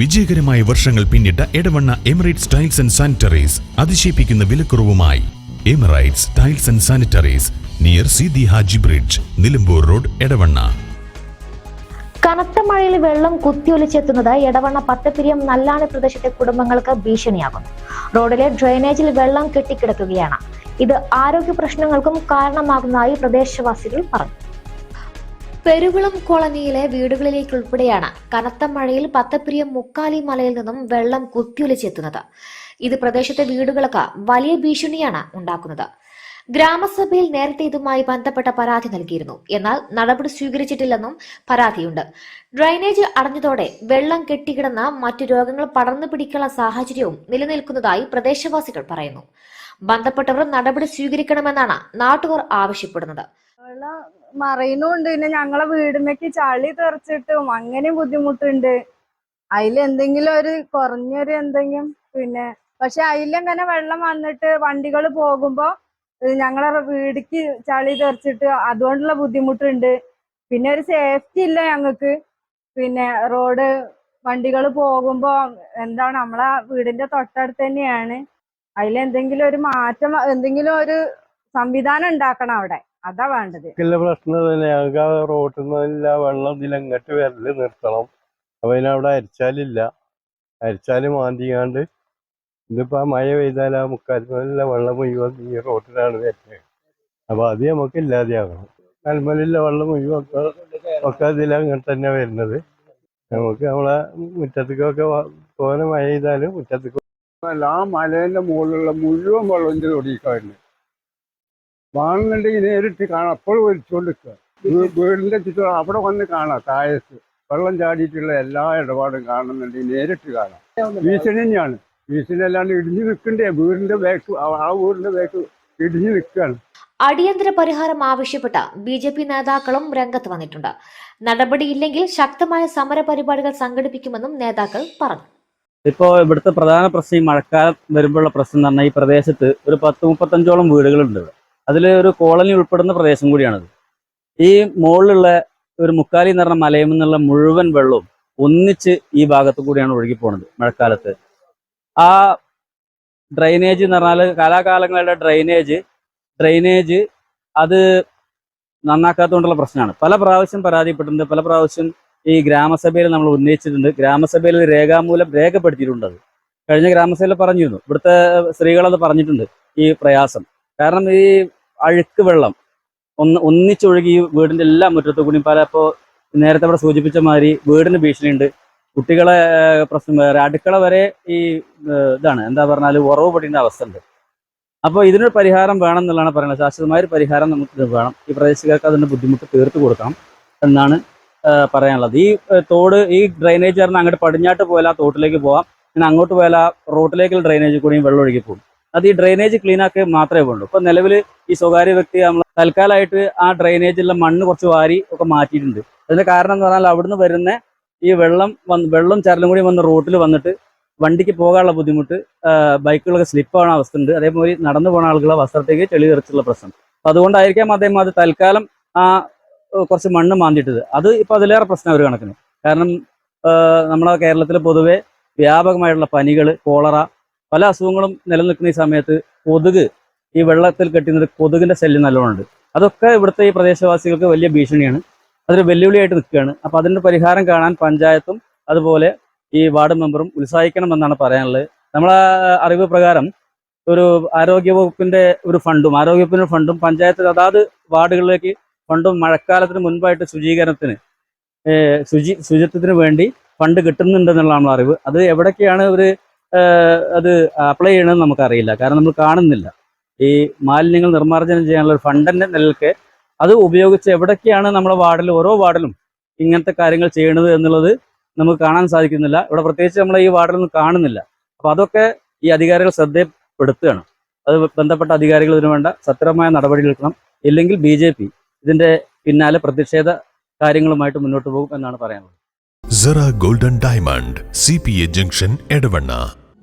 വിജയകരമായ വർഷങ്ങൾ പിന്നിട്ട Edavanna Emirates tiles and sanitaries അതിശയിപ്പിക്കുന്ന വിലക്കുറവുമായി. Emirates tiles and sanitaries near Sidhi Haji bridge Nilambur road Edavanna. കനത്ത മഴയിൽ വെള്ളം കുത്തിയൊലിച്ചെത്തുന്നത് എടവണ്ണ പത്തപ്പിരിയം നല്ലാണി പ്രദേശത്തെ കുടുംബങ്ങൾക്ക് ഭീഷണിയാകുന്നു. റോഡിലെ ഡ്രെയിനേജിൽ വെള്ളം കെട്ടിക്കിടക്കുകയാണ്. ഇത് ആരോഗ്യ പ്രശ്നങ്ങൾക്കും കാരണമാകുന്നതായി പ്രദേശവാസികൾ പറഞ്ഞു. പെരുവിളം കോളനിയിലെ വീടുകളിലേക്ക് ഉൾപ്പെടെയാണ് കനത്ത മഴയിൽ പത്തപ്രിയം മുക്കാലി മലയിൽ നിന്നും വെള്ളം കുത്തിയൊലിച്ചെത്തുന്നത്. ഇത് പ്രദേശത്തെ വീടുകൾക്ക് വലിയ ഭീഷണിയാണ് ഉണ്ടാക്കുന്നത്. ഗ്രാമസഭയിൽ നേരത്തെ ഇതുമായി ബന്ധപ്പെട്ട പരാതി നൽകിയിരുന്നു. എന്നാൽ നടപടി സ്വീകരിച്ചിട്ടില്ലെന്നും പരാതിയുണ്ട്. ഡ്രൈനേജ് അടഞ്ഞതോടെ വെള്ളം കെട്ടിക്കിടന്ന മറ്റു രോഗങ്ങൾ പടർന്നു പിടിക്കാനുള്ള സാഹചര്യവും നിലനിൽക്കുന്നതായി പ്രദേശവാസികൾ പറയുന്നു. ബന്ധപ്പെട്ടവർ നടപടി സ്വീകരിക്കണമെന്നാണ് നാട്ടുകാർ ആവശ്യപ്പെടുന്നത്. വെള്ളം മറയുന്നുണ്ട് പിന്നെ ഞങ്ങളെ വീടിനൊക്കെ ചളി തെറിച്ചിട്ടും അങ്ങനെയും ബുദ്ധിമുട്ടുണ്ട്. അതിലെന്തെങ്കിലും ഒരു കുറഞ്ഞൊരു എന്തെങ്കിലും പിന്നെ പക്ഷെ അതിലെങ്ങനെ വെള്ളം വന്നിട്ട് വണ്ടികൾ പോകുമ്പോ ഞങ്ങളെ വീടിക്ക് ചളി തെറിച്ചിട്ട് അതുകൊണ്ടുള്ള ബുദ്ധിമുട്ടുണ്ട്. പിന്നെ ഒരു സേഫ്റ്റി ഇല്ല ഞങ്ങൾക്ക് പിന്നെ റോഡ് വണ്ടികൾ പോകുമ്പോ എന്താണ് നമ്മളെ വീടിന്റെ തൊട്ടടുത്ത് തന്നെയാണ്. അതിലെന്തെങ്കിലും ഒരു മാറ്റം എന്തെങ്കിലും ഒരു സംവിധാനം ഉണ്ടാക്കണം അവിടെ. അതാ വേണ്ടത്. ഉള്ള പ്രശ്നം തന്നെ. ഞങ്ങൾക്ക് ആ റോട്ടിൽ നിന്നില്ല വെള്ളം ഇതിൽ അങ്ങോട്ട് വരൽ നിർത്തണം. അപ്പൊ അതിനവിടെ അരിച്ചാലില്ല. അരിച്ചാൽ മാന്തിയാണ്ട് ഇതിപ്പോ ആ മഴ പെയ്താൽ ആ മുക്കാലിമല്ല വെള്ളം മുഴുവൻ ഈ റോട്ടിലാണ് വരുന്നത് അപ്പൊ അത് നമുക്ക് ഇല്ലാതെയാകണം കൽമലില്ല വെള്ളം മുഴുവൻ ഒക്കെ അങ്ങോട്ട് തന്നെ വരുന്നത് നമുക്ക് നമ്മളെ മുറ്റത്തേക്കൊക്കെ തോനെ മഴ പെയ്താലും മുറ്റത്തേക്ക് ആ മലേന്റെ മുകളിലുള്ള മുഴുവൻ വെള്ളം ഇതിൽ ഒടിക്കാറുണ്ട് വാങ്ങുന്നുണ്ടെങ്കിൽ നേരിട്ട് കാണാം. അപ്പോഴും ഒലിച്ചുകൊണ്ടിരിക്കുക. വീടിന്റെ ചുറ്റും അവിടെ വന്ന് കാണാം താഴത്ത് വെള്ളം ചാടിയിട്ടുള്ള എല്ലാ ഇടപാടും കാണുന്നുണ്ടെങ്കിൽ നേരിട്ട് കാണാം. ഭീഷണി തന്നെയാണ്. ഭീഷണി അല്ലാണ്ട് ഇടിഞ്ഞു നിൽക്കണ്ടേ? വീടിന്റെ ബാക്ക് ആ വീടിന്റെ ബാക്ക് ഇടിഞ്ഞു നിൽക്കുകയാണ്. അടിയന്തര പരിഹാരം ആവശ്യപ്പെട്ട ബി ജെ പി നേതാക്കളും രംഗത്ത് വന്നിട്ടുണ്ട്. നടപടിയില്ലെങ്കിൽ ശക്തമായ സമര പരിപാടികൾ സംഘടിപ്പിക്കുമെന്നും നേതാക്കൾ പറഞ്ഞു. ഇപ്പോൾ ഇവിടുത്തെ പ്രധാന പ്രശ്നം ഈ മഴക്കാലം വരുമ്പോഴുള്ള പ്രശ്നം എന്ന് പറഞ്ഞാൽ ഈ പ്രദേശത്ത് ഒരു പത്ത് മുപ്പത്തഞ്ചോളം വീടുകളുണ്ട് അതിൽ ഒരു കോളനി ഉൾപ്പെടുന്ന പ്രദേശം കൂടിയാണത്. ഈ മുകളിലുള്ള ഒരു മുക്കാലി എന്ന് പറഞ്ഞ മലയിൽ നിന്നുള്ള മുഴുവൻ വെള്ളവും ഒന്നിച്ച് ഈ ഭാഗത്തു കൂടിയാണ് ഒഴുകി പോണത് മഴക്കാലത്ത്. ആ ഡ്രൈനേജ് എന്ന് പറഞ്ഞാൽ കാലാകാലങ്ങളുടെ ഡ്രൈനേജ് ഡ്രൈനേജ് അത് നന്നാക്കാത്തതുകൊണ്ടുള്ള പ്രശ്നമാണ്. പല പ്രാവശ്യം പരാതിപ്പെട്ടിട്ടുണ്ട് പല പ്രാവശ്യം ഈ ഗ്രാമസഭയിൽ നമ്മൾ ഉന്നയിച്ചിട്ടുണ്ട്. ഗ്രാമസഭയിൽ രേഖാമൂലം രേഖപ്പെടുത്തിയിട്ടുണ്ട് അത്. കഴിഞ്ഞ ഗ്രാമസഭയിൽ പറഞ്ഞിരുന്നു. ഇവിടുത്തെ സ്ത്രീകളത് പറഞ്ഞിട്ടുണ്ട് ഈ പ്രയാസം. കാരണം ഈ അഴുക്ക് വെള്ളം. ഒന്ന് ഒന്നിച്ചൊഴുകി വീടിന്റെ എല്ലാ മുറ്റത്തു കൂടിയും പല ഇപ്പോൾ നേരത്തെ ഇവിടെ സൂചിപ്പിച്ച മാതിരി വീടിന് ഭീഷണിയുണ്ട്. കുട്ടികളെ പ്രശ്നം വേറെ അടുക്കള വരെ ഈ ഇതാണ്. എന്താ പറഞ്ഞാൽ ഉറവ് പൊടിയുടെ അവസ്ഥ ഉണ്ട് അപ്പോൾ ഇതിനൊരു പരിഹാരം വേണം എന്നുള്ളതാണ് പറയുന്നത്. ശാശ്വതമായ പരിഹാരം നമുക്ക് വേണം. ഈ പ്രദേശക്കാർക്ക് അതിന്റെ ബുദ്ധിമുട്ട് തീർത്തു കൊടുക്കണം എന്നാണ് പറയാനുള്ളത്. ഈ തോട് ഈ ഡ്രൈനേജ് കാരണം അങ്ങോട്ട് പടിഞ്ഞാട്ട് പോയാൽ തോട്ടിലേക്ക് പോവാം. പിന്നെ അങ്ങോട്ട് പോയാൽ ആ റോട്ടിലേക്കുള്ള ഡ്രൈനേജ് കൂടിയും വെള്ളം ഒഴുകി പോകും. അത് ഈ ഡ്രൈനേജ് ക്ലീൻ ആക്കി മാത്രമേ വേണ്ടൂ. ഇപ്പൊ നിലവിൽ ഈ സ്വകാര്യ വ്യക്തി നമ്മൾ തൽക്കാലമായിട്ട് ആ ഡ്രെയിനേജിലുള്ള മണ്ണ് കുറച്ച് വാരി ഒക്കെ മാറ്റിയിട്ടുണ്ട്. അതിന്റെ കാരണം എന്ന് പറഞ്ഞാൽ അവിടുന്ന് വരുന്ന ഈ വെള്ളം വന്ന് വെള്ളം ചരലും കൂടി വന്ന റോട്ടിൽ വന്നിട്ട് വണ്ടിക്ക് പോകാനുള്ള ബുദ്ധിമുട്ട് ബൈക്കുകളൊക്കെ സ്ലിപ്പ് ആവുന്ന അവസ്ഥ ഉണ്ട്. അതേപോലെ നടന്നു പോകുന്ന ആളുകളെ വസ്ത്രത്തേക്ക് ചെളി തെറിച്ചുള്ള പ്രശ്നം. അപ്പൊ അതുകൊണ്ടായിരിക്കാം അദ്ദേഹം അത് തൽക്കാലം ആ കുറച്ച് മണ്ണ് മാന്തിയിട്ടത്. അത് ഇപ്പൊ അതിലേറെ പ്രശ്നം അവർ കണക്കിന്. കാരണം നമ്മുടെ കേരളത്തിൽ പൊതുവെ വ്യാപകമായിട്ടുള്ള പനികൾ കോളറ പല അസുഖങ്ങളും നിലനിൽക്കുന്ന ഈ സമയത്ത് കൊതുക് ഈ വെള്ളത്തിൽ കെട്ടുന്നത് കൊതുകിന്റെ ശല്യം നല്ലോണമുണ്ട്. അതൊക്കെ ഇവിടുത്തെ ഈ പ്രദേശവാസികൾക്ക് വലിയ ഭീഷണിയാണ്. അതൊരു വെല്ലുവിളിയായിട്ട് നിൽക്കുകയാണ്. അപ്പൊ അതിന്റെ പരിഹാരം കാണാൻ പഞ്ചായത്തും അതുപോലെ ഈ വാർഡ് മെമ്പറും ഉത്സാഹിക്കണമെന്നാണ് പറയാനുള്ളത്. നമ്മളെ അറിവ് പ്രകാരം ഒരു ആരോഗ്യ വകുപ്പിന്റെ ഒരു ഫണ്ടും ആരോഗ്യ വകുപ്പിന്റെ ഫണ്ടും പഞ്ചായത്തിൽ അതാത് വാർഡുകളിലേക്ക് ഫണ്ടും മഴക്കാലത്തിന് മുൻപായിട്ട് ശുചീകരണത്തിന് ശുചി ശുചിത്വത്തിന് വേണ്ടി ഫണ്ട് കിട്ടുന്നുണ്ടെന്നുള്ളതാണ് നമ്മളെ അറിവ് അത് എവിടൊക്കെയാണ് ഒരു അത് അപ്ലൈ ചെയ്യണമെന്ന് നമുക്കറിയില്ല. കാരണം നമ്മൾ കാണുന്നില്ല. ഈ മാലിന്യങ്ങൾ നിർമ്മാർജനം ചെയ്യാനുള്ള ഒരു ഫണ്ടിന്റെ നിലയ്ക്ക് അത് ഉപയോഗിച്ച് എവിടൊക്കെയാണ് നമ്മുടെ വാർഡിൽ ഓരോ വാർഡിലും ഇങ്ങനത്തെ കാര്യങ്ങൾ ചെയ്യണത് എന്നുള്ളത് നമുക്ക് കാണാൻ സാധിക്കുന്നില്ല. ഇവിടെ പ്രത്യേകിച്ച് നമ്മൾ ഈ വാർഡിലൊന്നും കാണുന്നില്ല. അപ്പോൾ അതൊക്കെ ഈ അധികാരികൾ ശ്രദ്ധപ്പെടുത്തുകയാണ്. അത് ബന്ധപ്പെട്ട അധികാരികൾ ഇതിനു വേണ്ട സത്യമായ നടപടി എടുക്കണം. ഇല്ലെങ്കിൽ ബി ജെ പി ഇതിന്റെ പിന്നാലെ പ്രതിഷേധ കാര്യങ്ങളുമായിട്ട് മുന്നോട്ട് പോകും എന്നാണ് പറയാനുള്ളത്. Golden diamond C P A junction Edavanna